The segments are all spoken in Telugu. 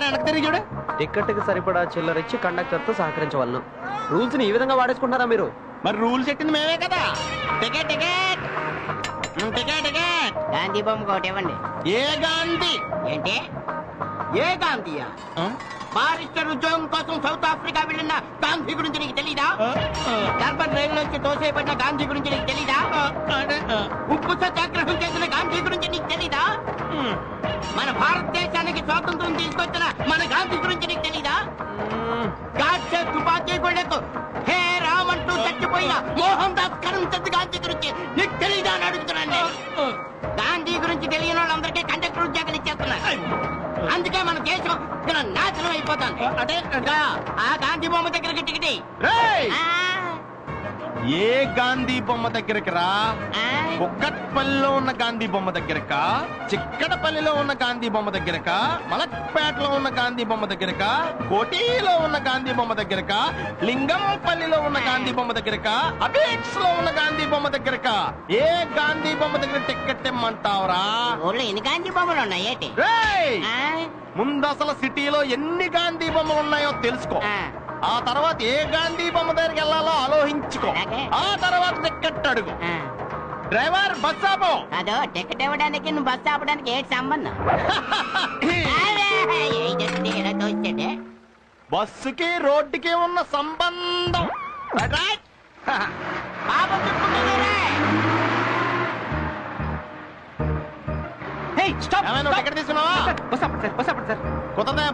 టికెట్ టికెట్ హా, ఒక్కసారి వెనక్కి తిరిగి చూడు. టికెట్కి సరిపడా చిల్లర ఇచ్చి కండక్టర్తో సహకరించవలను. రూల్స్ని ఈ విధంగా వాడేసుకుంటారా మీరు? మరి రూల్స్ ఎట్టింది మేమే కదా. Ticket ticket. Ticket ticket. Gandhi బొమ్మ ఒకటి ఇవ్వండి. ఏ గాంధీ? ఏంటి? ఏ గాంధీయా? ఆ? బారిస్టర్ ఉద్యోగం కోసం సౌత్ ఆఫ్రికా వెళ్ళిన గాంధీ గురించి నీకు తెలీదా? ఆ, ఆ, రైలు నుంచి తోసేయబడిన గాంధీ గురించి నీకు తెలీదా? అదే, ఆ, ఉప్పు సత్యాగ్రహం చేసిన గాంధీ గురించి నీకు తెలీదా? మన భారతదేశానికి స్వాతంత్రం తీసుకొచ్చిన గాంధీ గురించి నీకు తెలీదా? గాడ్సే తుపాకీ గొళ్ళకు హే రామ్ అంటూ చచ్చిపోయిన మోహన్ దాస్ కరంచంద్ గాంధీ గురించి నీకు తెలీదా అని అడుగుతున్నాను నేను. గాంధీ గురించి తెలియని వాళ్ళందరికీ కండక్టర్ ఉద్యోగాలు ఇచ్చేస్తున్నారు. అందుకే మన దేశం ఇలా నాశనం అయిపోతుంది. అంటే ఇంకా ఆ గాంధీ బొమ్మ దగ్గరికి టికెట్ ఏ గాంధీ బొమ్మ దగ్గరికి రా? ఉన్న గాంధీ బొమ్మ దగ్గరక? చిక్కడపల్లిలో ఉన్న గాంధీ బొమ్మ దగ్గరక? మలక్పేటలో ఉన్న గాంధీ బొమ్మ దగ్గరక? కోటిలో ఉన్న గాంధీ బొమ్మ దగ్గరక? లింగంపల్లిలో ఉన్న గాంధీ బొమ్మ దగ్గరక? అబేక్స్లో ఉన్న గాంధీ బొమ్మ దగ్గరక? ఏ గాంధీ బొమ్మ దగ్గర టికెట్ ఇమ్మంటావురా ఎన్ని గాంధీ బొమ్మలు ఉన్నాయి ముందు అసలు సిటీలో ఎన్ని గాంధీ బొమ్మలు ఉన్నాయో తెలుసుకో. ఆ. తర్వాత ఏ గాంధీ బొమ్మ దగ్గరికి వెళ్ళాలో ఆలోచించుకో. ఆ తర్వాత టికెట్ అడుగు. డ్రైవర్ బస్ ఆపో అదో టికెట్ ఇవ్వడానికి నువ్వు బస్సు ఆపడానికి ఏంటి సంబంధం బస్సుకి రోడ్డుకి ఉన్న సంబంధం టికెట్ తీసుకున్నావా? బస్ ఆపండి సార్ బస్ ఆపండి సార్.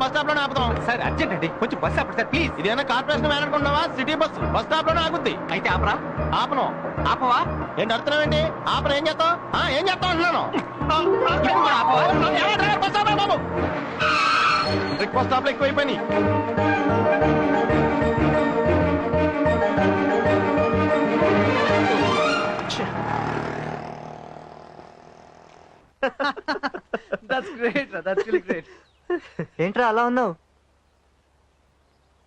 బస్ స్టాప్లోనే ఆపుతాం. సార్ అర్జెంట్ అండి. కొంచెం బస్ ఆపండి సార్ ప్లీజ్. ఇదేనా కార్పొరేషన్ వ్యాన్ అనుకుంటున్నావా? సిటీ బస్ బస్ స్టాప్లోనే ఆగుద్ది. అయితే ఆపరా? ఆపను. ఆపవా? ఏంటి అర్థం ఏంటి ఆపను ఏం చేస్తావు? ఆ, ఏం చేస్తావు అంటున్నాను? బస్ స్టాప్లో ఎక్కువైపోయినాయి. That's great that's really great ఏంట్రా అలా ఉన్నావు?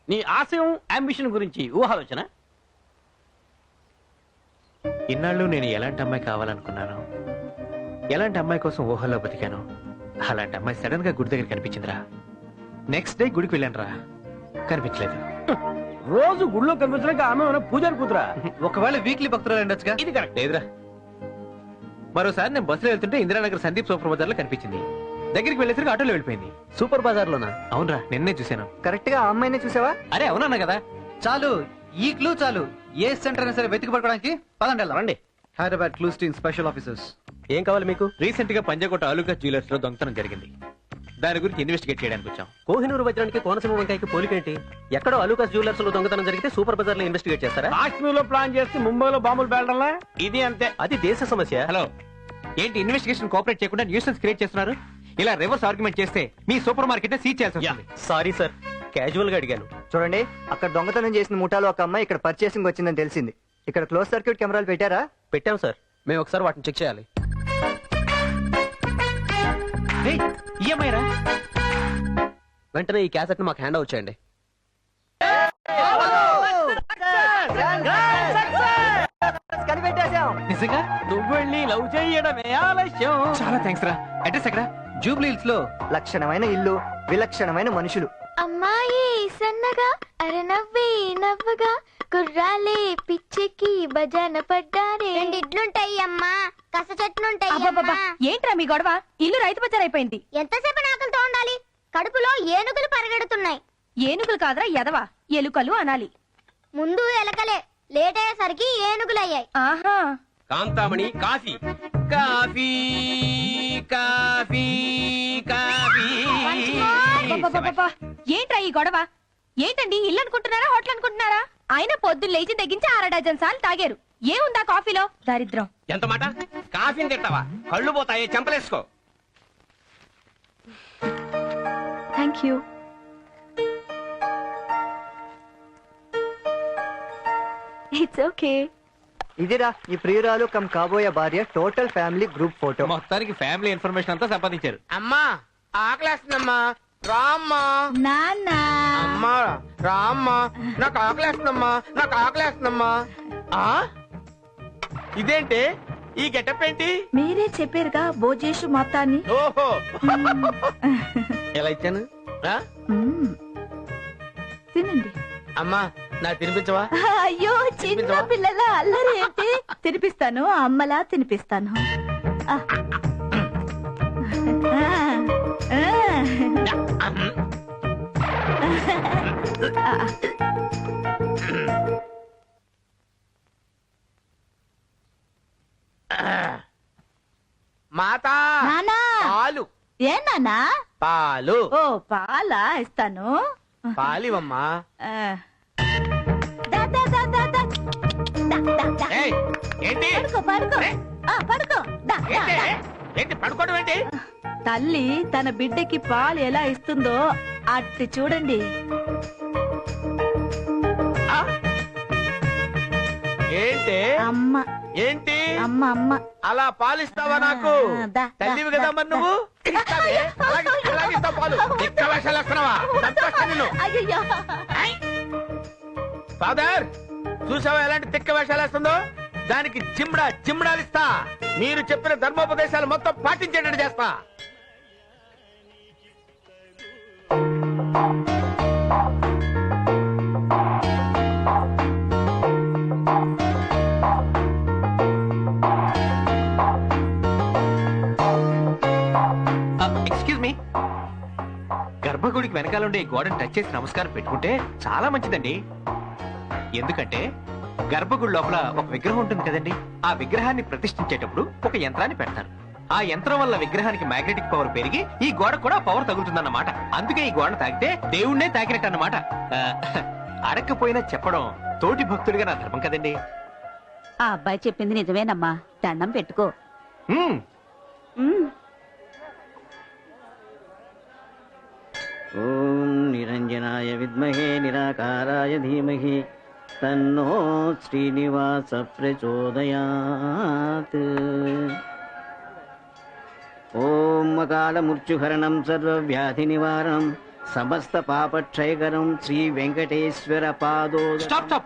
నీ ఆశయం అంబిషన్ గురించి ఊహాలోచన? ఇన్నాళ్ళు నేను ఎలాంటి అమ్మాయి కావాలనుకున్నాను ఎలాంటి అమ్మాయి కోసం ఊహల్లో బతికాను అలాంటి అమ్మాయి సడన్గా గుడి దగ్గర కనిపించిందిరా. నెక్స్ట్ డే గుడికి వెళ్ళాను రా కనిపించలేదు. రోజు గుళ్ళో కనిపించడానికి ఆమె ఏమైనా పూజారి కూతురా? ఒకవేళ వీక్లీ భక్తురాలు ఉండొచ్చుగా? ఇది కరెక్ట్ లేదురా. మరోసారి నేను బస్సులో వెళ్తుంటే ఇందిరానగర్ సందీప్ సూపర్ బజార్లో కనిపించింది. దగ్గరికి వెళ్ళేసరికి ఆటోలో వెళ్ళిపోయింది. సూపర్ బజార్ లోనా అవునరా నిన్నే చూశాను. కరెక్ట్గా ఆ అమ్మాయినే చూసావా? అరే అవునన్నా కదా. చాలు ఈ క్లూ చాలు. ఏ సెంటర్ అయినా సరే వెతికి పడుకోవడానికి పదండి వెళ్దాం. రండి. Hyderabad clues team special officers. ఏం కావాలి మీకు? రీసెంట్గా పంజాగుట్ట అలుకా జ్యువెలర్స్లో దొంగతనం జరిగింది. దాని గురించి ఇన్వెస్టిగేట్ చేయడానికి వచ్చాం. కోహినూరు వజ్రానికి కోనసీమ వంకాయకి పోలికేంటి? ఎక్కడో అలూకాస్ జ్యువెలర్స్లో దొంగతనం జరిగితే సూపర్ బజార్లో ఇన్వెస్టిగేట్ చేస్తారా? కాశ్మీర్లో ప్లాన్ చేస్తే ముంబైలో బాంబులు పేలడంలా? ఇది అంతే. అది దేశ సమస్య. హలో ఏంటి ఇన్వెస్టిగేషన్ కోఆపరేట్ చేయకుండా న్యూసెన్స్ క్రియేట్ చేస్తున్నారు? ఇలా రివర్స్ ఆర్గ్యుమెంట్ చేస్తే మీ సూపర్ మార్కెట్ సీజ్ చేయాల్సి వస్తుంది. సారీ సార్ క్యాజువల్గా అడిగాను. చూడండి అక్కడ దొంగతనం చేసిన ముఠాలో ఒక అమ్మాయి ఇక్కడ పర్చేసింగ్ వచ్చిందని తెలిసింది. ఇక్కడ క్లోజ్ సర్క్యూట్ కెమెరాలు పెట్టారా? పెట్టాం సార్ మేము ఒకసారి వాటిని చెక్ చేయాలి. వెంటనే ఈ క్యాసెట్ మాకు హ్యాండ్ అవుట్ చేయండి. కనిపెట్టేశాం నిజంగా? నువ్వు వెళ్ళి లవ్ చేయడమే ఆలస్యం. చాలా థ్యాంక్స్ రా. అడ్రస్ ఎక్కడ? జూబ్లీ హిల్స్లో లక్షణమైన ఇల్లు విలక్షణమైన మనుషులు. అమ్మాయి సన్నగా అరనవ్వి నవ్వగా కుర్రాలే పిచ్చెక్కి భజన పడ్డారే. రెండిట్లుంటాయి అమ్మా. కస చెట్లుంటాయి అబ్బబ్బబ్బా, అమ్మా. ఏంట్రా మీ గొడవ? ఇల్లు రైతు బజార్ అయిపోయింది. ఎంతసేపు ఆకలితో ఉండాలి? కడుపులో ఏనుగులు పరిగెడుతున్నాయి. ఏనుగులు కాదురా ఎదవా ఎలుకలు అనాలి. ముందు ఎలకలే లేట్ అయ్యేసరికి ఏనుగులు అయ్యాయి ఆహా. Kantamani coffee coffee coffee. Coffee అబ్బబ్బబ్బబ్బా, ఏంట్రా ఈ గొడవ? ఏంటండి ఇల్లు అనుకుంటున్నారా హోటల్ అనుకుంటున్నారా ఆయన పొద్దున్న లేచి తెగించి అర డజన్ సార్లు తాగారు. ఏముందా కాఫీలో? దరిద్రం ఎంత మాట? కాఫీని తింటావా? కళ్ళు పోతాయి చెంపలేసుకో. థ్యాంక్ యూ ఇట్స్ ఓకే ఇదిరా ఈ ప్రియురాలు కమ్ కాబోయే భార్య టోటల్ ఫ్యామిలీ గ్రూప్ ఫోటో. మొత్తానికి ఫ్యామిలీ ఇన్ఫర్మేషన్ అంతా సంపాదించారు. అమ్మా ఆకలేస్తుందమ్మా. రామ్మా. నాన్న. అమ్మా రామ్మా. నాకు ఆకలేస్తుందమ్మా నాకు ఆకలేస్తుందమ్మా. ఆ? ఇదేంటి? ఈ గెటప్ ఏంటి? మీరే చెప్పారుగా భోజేషు మొత్తాన్ని ఓహో. ఎలా ఇచ్చాను? ఆ? మ్మ్. తినండి. అమ్మా నా తినిపించవా అయ్యో చిన్న తినిపించవా? పిల్లల అల్లరి ఏంటి తినిపిస్తాను అమ్మలా తినిపిస్తాను ఆ. ఆ. ఆ. ఆ. మాతా నానా పాలు ఏ నానా పాలు ఓ పాలా ఇస్తాను పాలివమ్మా. ఆ. దా, దా, దా, దా, దా. దా, దా, దా. ఏయ్, ఏంటి? పడుకో పడుకో. ఏ? ఆ, పడుకో. దా, దా, ఏంటి? దా. ఏంటి పడుకోవడం ఏంటి? తల్లి తన బిడ్డకి పాలు ఎలా ఇస్తుందో అట్టి చూడండి. ఆ? ఏంటి? అమ్మ. ఏంటి? అమ్మ అమ్మ. అలా పాలిస్తావా నాకు? ఆ, దా, తల్లివి కదా దా, మరి నువ్వు? ఫాదర్ చూసావా ఎలాంటి తిక్క వేషాలు వేస్తుందో? దానికి చిమ్డా చిమ్డాలు ఇస్తా. మీరు చెప్పిన ధర్మోపదేశాలు మొత్తం పాటించేటట్టు చేస్తా. గర్భగుడికి వెనకాల ఉండే ఈ గోడను టచ్ చేసి నమస్కారం పెట్టుకుంటే చాలా మంచిదండి. ఎందుకంటే గర్భగుడి లోపల ఒక విగ్రహం ఉంటుంది కదండి. ఆ విగ్రహాన్ని ప్రతిష్ఠించేటప్పుడు ఒక యంత్రాన్ని పెడతారు. ఆ యంత్రం వల్ల విగ్రహానికి మ్యాగ్నెటిక్ పవర్ పెరిగి ఈ గోడ కూడా పవర్ తగులుతుందన్నమాట. అందుకే ఈ గోడ తాకితే దేవుణ్ణే తాకినట్టు అన్నమాట అడగకపోయినా చెప్పడం తోటి భక్తుడిగా నా ధర్మం కదండి. ఆ అబ్బాయి చెప్పింది నిజమేనమ్మా. దండం పెట్టుకో. ఓం నిరంజనాయ విద్మహే నిరాకారాయ ధీమహి తన్నో శ్రీనివాస ప్రచోదయాత్. ఓం అకాల మృత్యుహరణం సర్వవ్యాధి నివారణం సమస్త పాపక్షయకరం శ్రీ వెంకటేశ్వర పాదో స్టాప్ స్టాప్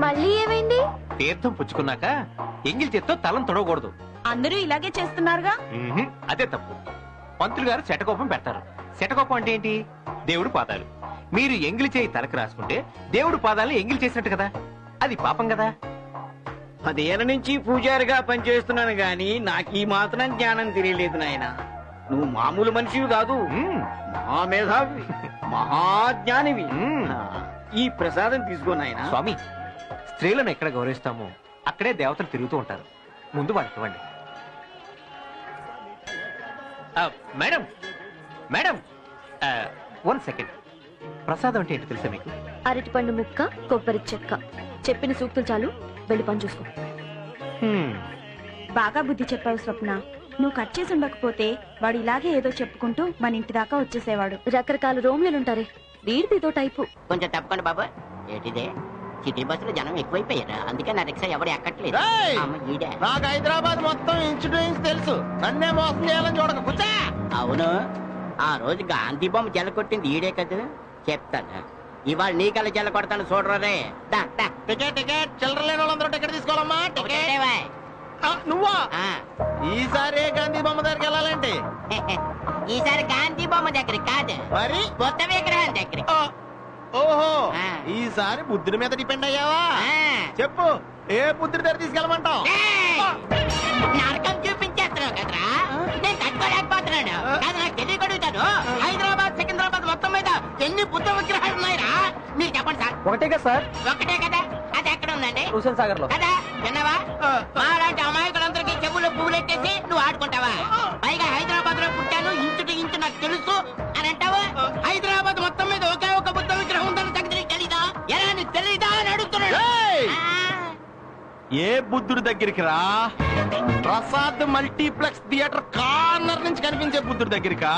మళ్ళీ ఏమైంది? తీర్థం పుచ్చుకున్నాక ఎంగిల్ చేత్తో తలం తొడవకూడదు. అందరూ ఇలాగే చేస్తున్నారుగా? మ్మ్హ్. అదే తప్పు. పంతులు గారు శటకోపం పెడతారు. శటకోపం అంటే ఏంటి దేవుడు పాదాలు. మీరు ఎంగిలి చేయి తలకు రాసుకుంటే దేవుడు పాదాలను ఎంగిలి చేసినట్టు కదా? అది పాపం కదా? పదేళ్ళ నుంచి పూజారిగా పనిచేస్తున్నాను గాని నాకు ఈ మాత్రం జ్ఞానం తెలియలేదు నాయన. నువ్వు మామూలు మనిషివి కాదు. మహామేధావి మహాజ్ఞానివి. ఈ ప్రసాదం తీసుకో నాయన. స్వామి స్త్రీలను ఎక్కడ గౌరవిస్తామో అక్కడే దేవతలు తిరుగుతూ ఉంటారు. ముందు వాళ్ళకి ఇవ్వండి మేడం మేడం వన్ సెకండ్. ప్రసాదం అంటే ఏంటో తెలుసా మీకు? అరటిపండు ముక్క కొబ్బరి చెక్క. చెప్పిన సూక్తులు చాలు వెళ్ళి పని చూసుకో. హ్మ్. బాగా బుద్ధి చెప్పావు స్వప్న. నువ్వు కట్ చేసి ఉండకపోతే వాడు ఇలాగే ఏదో చెప్పుకుంటూ మన ఇంటి దాకా వచ్చేసేవాడు. రకరకాల రోమియోలుంటారే వీడిది ఇదో టైపు. కొంచెం తప్పకుండా బాబు. ఏంటిదే? సిటీ బస్సులో జనం ఎక్కువైపోయారు? అందుకే నా రిక్షా ఎవరు ఎక్కట్లేదు. నాకు హైదరాబాద్ మొత్తం ఇంచు టు ఇంచు తెలుసు. నన్నే మోసం చేయాలని చూడక. అవును. ఆ రోజు గాంధీ బొమ్మ జల కొట్టింది ఈడే కదా. చెప్తాను. ఇవాళ నీకల్లా జల కొడతాను చూడరే. Ticket ticket. చిల్లర లేని వాళ్ళందరూ టికెట్ తీసుకోవాలమ్మా టికెట్. నువ్వా. ఈసారి గాంధీ బొమ్మ దగ్గరికి వెళ్ళాలంటే? ఈసారి గాంధీ బొమ్మ దగ్గరికి కాదు. మరి? కొత్త విగ్రహం దగ్గరికి. ఆ, ఓహో. ఈసారి బుద్ధుడి మీద డిపెండ్ అయ్యావా. చెప్పు. ఏ బుద్ధుడి దగ్గర తీసుకెళ్ళమంటావు! నరకం చూపించేస్తున్నావు కదరా. తట్టుకోలేకపోతున్నాను కాదు నాకు తెలియగలుగుతాను హైదరాబాద్ సికింద్రాబాద్ మొత్తం మీద ఎన్ని బుద్ధ విగ్రహాలు ఉన్నాయిరా? మీరు చెప్పండి సార్. ఒకటే కదా సార్? ఒకటే కదా? అది ఎక్కడ ఉందండి? హుసేన్ సాగర్లో కదా? విన్నావా? మాలాంటి అమాయకులందరికీ చెవులు పువ్వులు ఎట్టేసి నువ్వు ఆడుకుంటావా? ఏ బుద్ధుడి దగ్గరికి రా? ప్రసాద్ మల్టీప్లెక్స్ థియేటర్ కార్నర్ నుంచి కనిపించే బుద్ధుడి దగ్గరికా.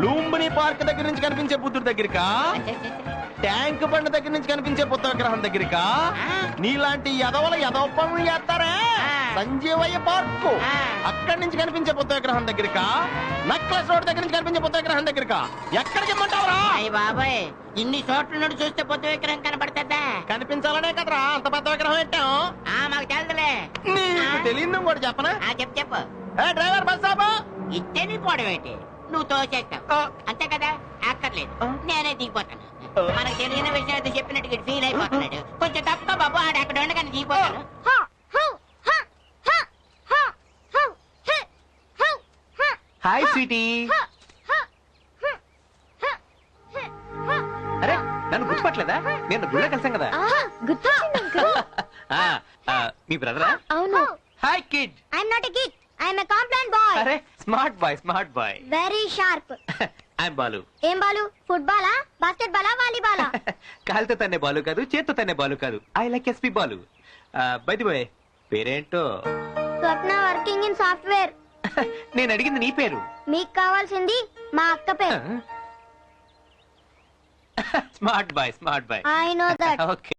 లూంబిని పార్క్ దగ్గర నుంచి కనిపించే బుద్ధుడి దగ్గరికా? ట్యాంక్ బండ్ దగ్గర నుంచి కనిపించే బుద్ధ విగ్రహం దగ్గరికా. నీలాంటి ఎదవల ఎదవ పనులు చేస్తారే. సంజీవయ్య పార్కు. అక్కడి నుంచి కనిపించే బుద్ధ విగ్రహం దగ్గరికా? నక్లెస్ రోడ్ దగ్గర నుంచి కనిపించే బుద్ధ విగ్రహం దగ్గరకా? ఎక్కడికి ఇమ్మంటావురా? బాబాయ్ ఇన్ని చోట్ల నుండి చూస్తే పొద్దు విగ్రహం కనపడుతుందా కనిపించాలనే కదరా అంత పెద్ద విగ్రహం పెట్టాం ఆ మాకు తెలుదులే. నీకు తెలియదు కూడా చెప్పనా? ఆ చెప్పు చెప్పు. ఏ డ్రైవర్ బస్ ఆపు. ఇస్తే నీ పోవడం ఏంటి నువ్వు తోచేస్తావు అంతే కదా? అక్కర్లేదు. నేనే దిగిపోతాను. మనకు తెలియని విషయం అయితే చెప్పినట్టు ఫీల్ అయిపోతున్నాడు కొంచెం తప్ప బాబు ఆడ అక్కడ ఉండగానే దిగిపోతాను హాయ్ స్వీటీ అరే నన్ను గుర్తుపట్టలేదా నేను గుళ్ళ కలిసాం కదా మీ బ్రదరా అవును hi kid I'm not a kid I'm a complaint boy అరే smart boy smart boy very sharp I'm Balu. ఏం బాలు? ఫుట్బాలా? బాస్కెట్ బాలా వాలీబాలా? కాలుతో తన్నే బాలు కాదు చేత్తో తన్నే బాలు కాదు. I like SP Balu. Boy పేరేంటో? Swapna working in software. నేను అడిగింది నీ పేరు. మీకు కావాల్సింది మా అక్క పేరు. Smart boy smart boy. I know that okay.